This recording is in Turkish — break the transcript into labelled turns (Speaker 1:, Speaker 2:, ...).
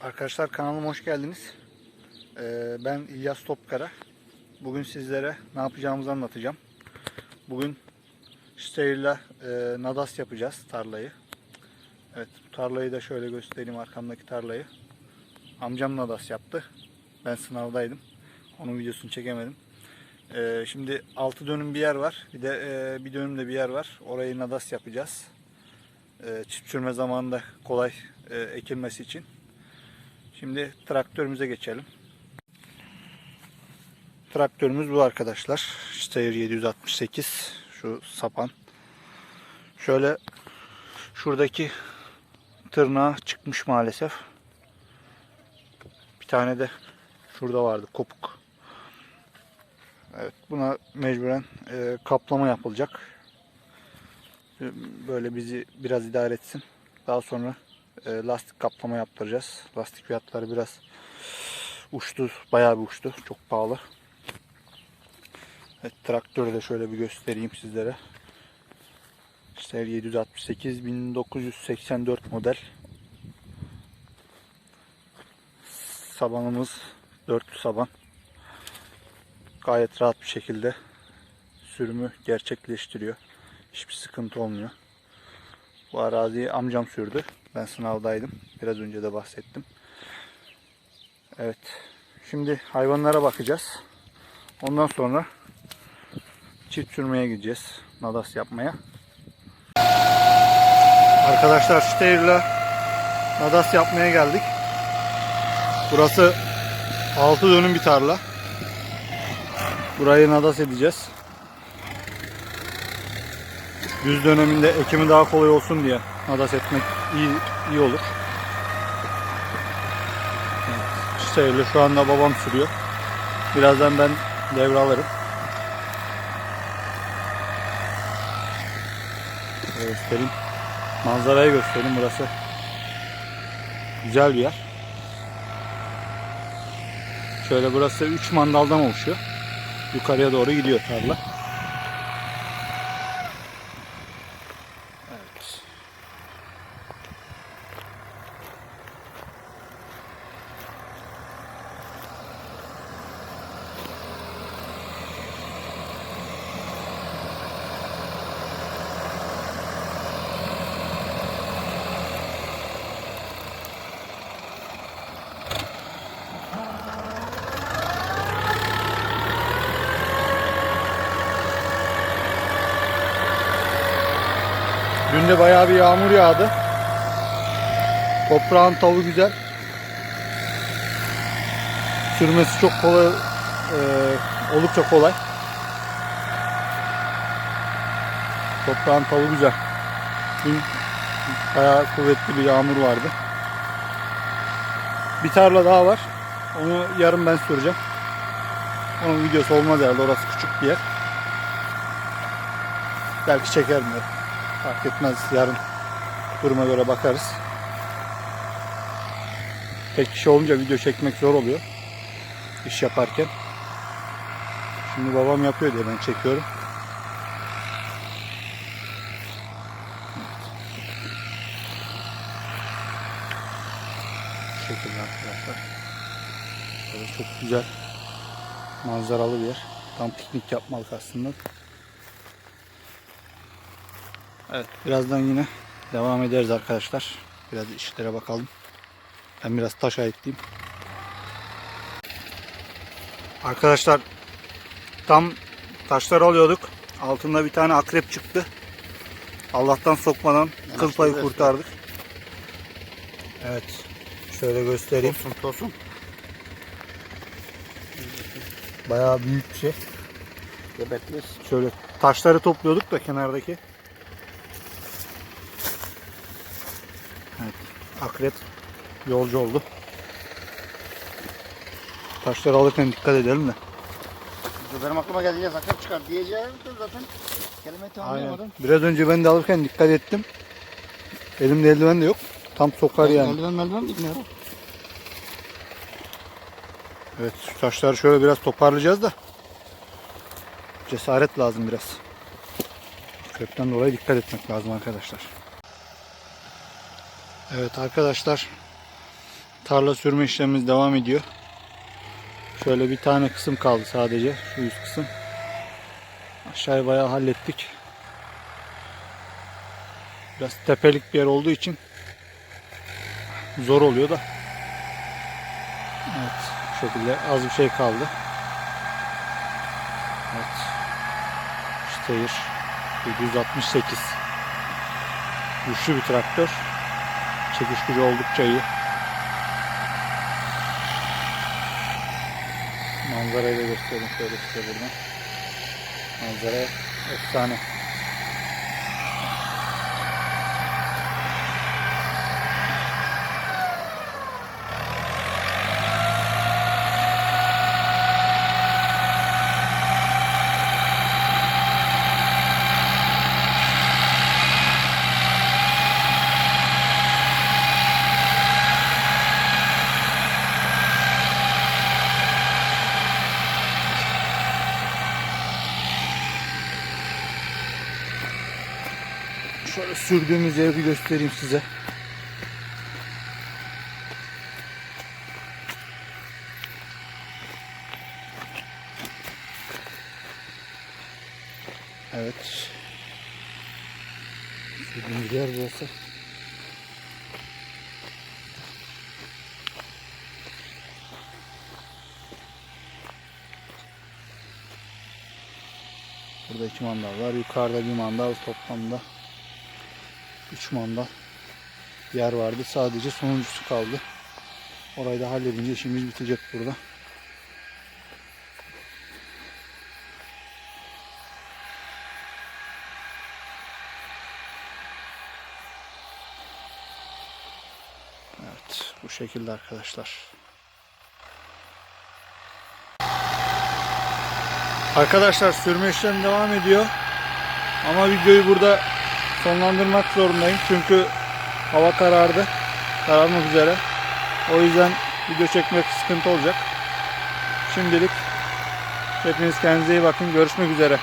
Speaker 1: Arkadaşlar kanalıma hoş geldiniz. Ee, ben İlyas Topkara. Bugün sizlere ne yapacağımızı anlatacağım. Bugün Steyer'la e, nadas yapacağız tarlayı. Evet bu tarlayı da şöyle göstereyim arkamdaki tarlayı. Amcam nadas yaptı. Ben sınavdaydım. Onun videosunu çekemedim. Ee, şimdi 6 dönüm bir yer var. Bir de e, bir dönüm de bir yer var. Orayı nadas yapacağız. E, çift sürme zamanında kolay e, ekilmesi için. Şimdi traktörümüze geçelim. Traktörümüz bu arkadaşlar. Steyr 768. Şu sapan. Şöyle şuradaki tırnağı çıkmış maalesef. Bir tane de şurada vardı kopuk. Evet buna mecburen e, kaplama yapılacak. Böyle bizi biraz idare etsin. Daha sonra lastik kaplama yaptıracağız. Lastik fiyatları biraz uçtu. Bayağı bir uçtu. Çok pahalı. Evet, traktörü de şöyle bir göstereyim sizlere. İşte 768 1984 model. Sabanımız dörtlü saban. Gayet rahat bir şekilde sürümü gerçekleştiriyor. Hiçbir sıkıntı olmuyor. Bu araziyi amcam sürdü. Ben sınavdaydım. Biraz önce de bahsettim. Evet. Şimdi hayvanlara bakacağız. Ondan sonra çift sürmeye gideceğiz. Nadas yapmaya. Arkadaşlar Steyer'la Nadas yapmaya geldik. Burası 6 dönüm bir tarla. Burayı Nadas edeceğiz. Düz döneminde ekimi daha kolay olsun diye nadas etmek iyi iyi olur. Evet, öyle şu anda babam sürüyor. Birazdan ben devralırım. Şöyle göstereyim. Manzarayı göstereyim burası. Güzel bir yer. Şöyle burası 3 mandaldan oluşuyor. Yukarıya doğru gidiyor tarla. Dün de bayağı bir yağmur yağdı. Toprağın tavu güzel. Sürmesi çok kolay, e, oldukça kolay. Toprağın tavu güzel. Dün bayağı kuvvetli bir yağmur vardı. Bir tarla daha var. Onu yarın ben süreceğim. Onun videosu olmaz herhalde. Orası küçük bir yer. Belki çekerim de. Fark etmez. Yarın duruma göre bakarız. Tek kişi olunca video çekmek zor oluyor. İş yaparken. Şimdi babam yapıyor diye ben çekiyorum. Çok güzel manzaralı bir yer. Tam piknik yapmalık aslında. Evet birazdan yine devam ederiz arkadaşlar. Biraz işlere bakalım. Ben biraz taş ayıklayayım. Arkadaşlar tam taşları alıyorduk. Altında bir tane akrep çıktı. Allah'tan sokmadan kıl payı kurtardık. Evet. Şöyle göstereyim.
Speaker 2: Tosun tosun.
Speaker 1: Bayağı büyük bir şey.
Speaker 2: Gebetmiş.
Speaker 1: Şöyle taşları topluyorduk da kenardaki. Evet. Akrep yolcu oldu. Taşları alırken dikkat edelim de.
Speaker 2: Benim aklıma geldi ya sakın çıkar diyeceğim de zaten kelime
Speaker 1: Aynen.
Speaker 2: tamamlayamadım.
Speaker 1: Biraz önce ben de alırken dikkat ettim. Elimde eldiven de yok. Tam sokar yani.
Speaker 2: Eldiven meldiven bilmiyorum.
Speaker 1: Evet şu taşları şöyle biraz toparlayacağız da. Cesaret lazım biraz. Akrepten dolayı dikkat etmek lazım arkadaşlar. Evet arkadaşlar. Tarla sürme işlemimiz devam ediyor. Şöyle bir tane kısım kaldı sadece. Şu üst kısım. Aşağıyı bayağı hallettik. Biraz tepelik bir yer olduğu için zor oluyor da. Evet. Bu şekilde az bir şey kaldı. Evet. Steyr 768. Güçlü bir traktör. Çekiş gücü oldukça iyi. Manzarayı da göstereyim şöyle size buradan. Manzara efsane. Şöyle sürdüğümüz yeri bir göstereyim size. Evet. Sürdüğümüz yer burası. Burada iki mandal var. Yukarıda bir mandal toplamda 3 mandal yer vardı. Sadece sonuncusu kaldı. Orayı da halledince işimiz bitecek burada. Evet, bu şekilde arkadaşlar. Arkadaşlar sürme işlemi devam ediyor. Ama videoyu burada sonlandırmak zorundayım. Çünkü hava karardı. Kararmak üzere. O yüzden video çekmek sıkıntı olacak. Şimdilik hepiniz kendinize iyi bakın. Görüşmek üzere.